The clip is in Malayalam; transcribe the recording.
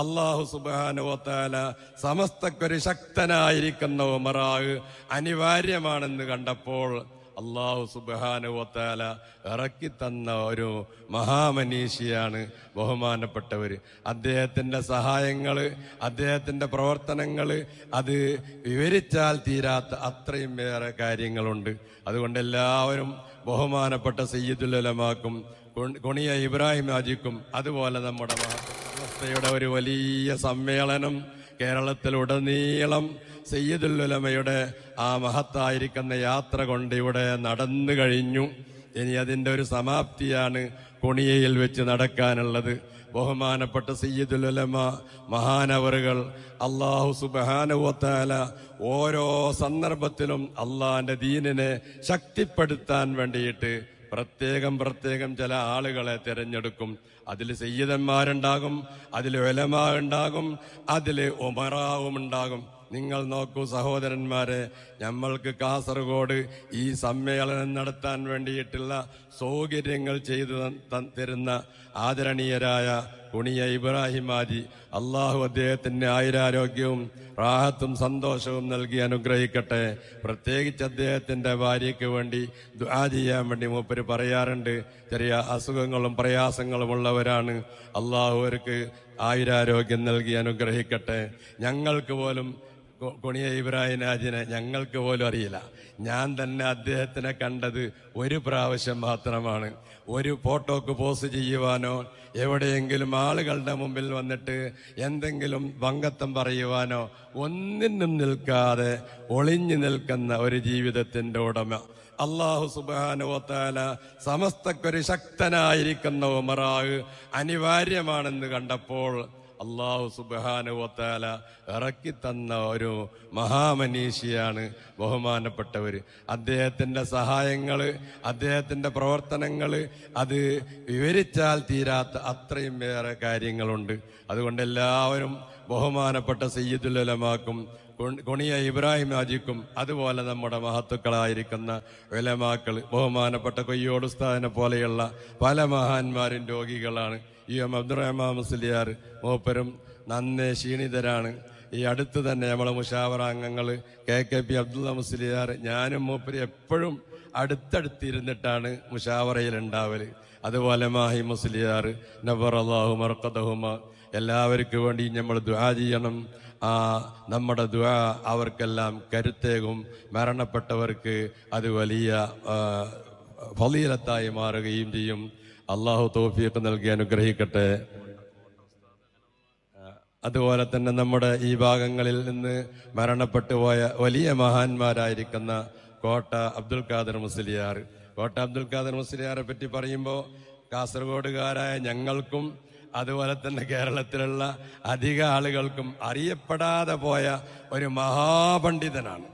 അള്ളാഹു സുബാനുവത്താല സമസ്തക്കൊരു ശക്തനായിരിക്കുന്ന ഉമറാവ് അനിവാര്യമാണെന്ന് കണ്ടപ്പോൾ അള്ളാഹു സുബാനുവത്താല ഇറക്കി തന്ന ഒരു മഹാമനീഷിയാണ് ബഹുമാനപ്പെട്ടവർ അദ്ദേഹത്തിന്റെ സഹായങ്ങൾ അദ്ദേഹത്തിന്റെ പ്രവർത്തനങ്ങൾ അത് വിവരിച്ചാൽ തീരാത്ത അത്രയും വേറെ കാര്യങ്ങളുണ്ട്. അതുകൊണ്ട് എല്ലാവരും ബഹുമാനപ്പെട്ട സയ്യിദുലമാക്കും കൊണിയ ഇബ്രാഹിം ആജിക്കും അതുപോലെ നമ്മുടെ അവസ്ഥയുടെ ഒരു വലിയ സമ്മേളനം കേരളത്തിലുടനീളം സയ്യിദുല്ലുലമയുടെ ആ മഹത്തായിരിക്കുന്ന യാത്ര കൊണ്ട് ഇവിടെ നടന്നു കഴിഞ്ഞു. ഇനി അതിന്റെ ഒരു സമാപ്തിയാണ് കുണിയയിൽ വെച്ച് നടക്കാനുള്ളത്. ബഹുമാനപ്പെട്ട സയ്യിദുലമ മഹാനവറുകൾ അള്ളാഹു സുബാനുവത്താല ഓരോ സന്ദർഭത്തിലും അള്ളാഹിന്റെ ദീനിനെ ശക്തിപ്പെടുത്താൻ വേണ്ടിയിട്ട് പ്രത്യേകം പ്രത്യേകം ചില ആളുകളെ തിരഞ്ഞെടുക്കും. അതിൽ സയ്യിദന്മാരുണ്ടാകും അതിൽ ഒലമാ ഉണ്ടാകും അതിൽ ഒമറാവും ഉണ്ടാകും നിങ്ങൾ നോക്കൂ സഹോദരന്മാരെ നമ്മൾക്ക് കാസർഗോഡ് ഈ സമ്മേളനം നടത്താൻ വേണ്ടിയിട്ടുള്ള സൗകര്യങ്ങൾ ചെയ്തു തരുന്ന ആദരണീയരായ കുണിയ ഇബ്രാഹിം ഹാജി അള്ളാഹു അദ്ദേഹത്തിന്റെ ആയുരാരോഗ്യവും റാഹത്തും സന്തോഷവും നൽകി അനുഗ്രഹിക്കട്ടെ. പ്രത്യേകിച്ച് അദ്ദേഹത്തിന്റെ ഭാര്യയ്ക്ക് വേണ്ടി ദുആ ചെയ്യാൻ വേണ്ടി മൂപ്പര് പറയാറുണ്ട്. ചെറിയ അസുഖങ്ങളും പ്രയാസങ്ങളും ഉള്ളവരാണ്. അള്ളാഹു അവർക്ക് ആയുരാരോഗ്യം നൽകി അനുഗ്രഹിക്കട്ടെ. ഞങ്ങൾക്ക് പോലും കൊണിയ ഇബ്രാഹിം രാജിനെ ഞങ്ങൾക്ക് പോലും അറിയില്ല. ഞാൻ തന്നെ അദ്ദേഹത്തിനെ കണ്ടത് ഒരു പ്രാവശ്യം മാത്രമാണ്. ഒരു ഫോട്ടോക്ക് പോസ്റ്റ് ചെയ്യുവാനോ എവിടെയെങ്കിലും ആളുകളുടെ മുമ്പിൽ വന്നിട്ട് എന്തെങ്കിലും വങ്കത്വം പറയുവാനോ ഒന്നിനും നിൽക്കാതെ ഒളിഞ്ഞു നിൽക്കുന്ന ഒരു ജീവിതത്തിന്റെ ഉടമ. അള്ളാഹു സുബാനുവത്താല സമസ്തക്കൊരു ശക്തനായിരിക്കുന്ന ഉമറാവ് അനിവാര്യമാണെന്ന് കണ്ടപ്പോൾ അള്ളാഹു സുബാനുവത്താല ഇറക്കി തന്ന ഒരു മഹാമനീഷിയാണ് ബഹുമാനപ്പെട്ടവർ അദ്ദേഹത്തിന്റെ സഹായങ്ങൾ അദ്ദേഹത്തിന്റെ പ്രവർത്തനങ്ങൾ അത് വിവരിച്ചാൽ തീരാത്ത അത്രയും വേറെ കാര്യങ്ങളുണ്ട്. അതുകൊണ്ട് എല്ലാവരും ബഹുമാനപ്പെട്ട സയ്യിദുലമാക്കും കൊണിയ ഇബ്രാഹിം ഹാജിക്കും അതുപോലെ നമ്മുടെ മഹത്തുക്കളായിരിക്കുന്ന വിലമാക്കൾ ബഹുമാനപ്പെട്ട കൊയ്യോട് ഉസ്താദിനെ പോലെയുള്ള പല മഹാന്മാരും രോഗികളാണ്. ഇ എം അബ്ദുറഹ്മാൻ മുസ്ലിയാർ മൂപ്പരും നന്നേ ക്ഷീണിതരാണ്. ഈ അടുത്ത് തന്നെ നമ്മളെ മുഷാവറ അംഗങ്ങൾ K K P Abdulla Musliyar ഞാനും മൂപ്പര് എപ്പോഴും അടുത്തടുത്തിരുന്നിട്ടാണ് മുഷാവറയിൽ ഉണ്ടാവൽ. അതുപോലെ മാഹി മുസ്ലിയാർ നബർ അള്ളാഹു മർക്കദഹുമ. എല്ലാവർക്കും വേണ്ടി നമ്മൾ ദുആ ചെയ്യണം. ആ നമ്മുടെ ദുആ അവർക്കെല്ലാം കരുത്തേകും. മരണപ്പെട്ടവർക്ക് അത് വലിയ ഫലീലത്തായി മാറുകയും ചെയ്യും. അള്ളാഹു തോഫിയൊക്കെ നൽകി അനുഗ്രഹിക്കട്ടെ. അതുപോലെ തന്നെ നമ്മുടെ ഈ ഭാഗങ്ങളിൽ നിന്ന് മരണപ്പെട്ടു പോയ വലിയ മഹാന്മാരായിരിക്കുന്ന കോട്ട അബ്ദുൽ ഖാദർ മുസ്ലിയാർ. കോട്ട അബ്ദുൽ ഖാദർ മുസ്ലിയാറെ പറ്റി പറയുമ്പോൾ കാസർഗോഡുകാരായ ഞങ്ങൾക്കും അതുപോലെ തന്നെ കേരളത്തിലുള്ള അധിക ആളുകൾക്കും അറിയപ്പെടാതെ പോയ ഒരു മഹാപണ്ഡിതനാണ്.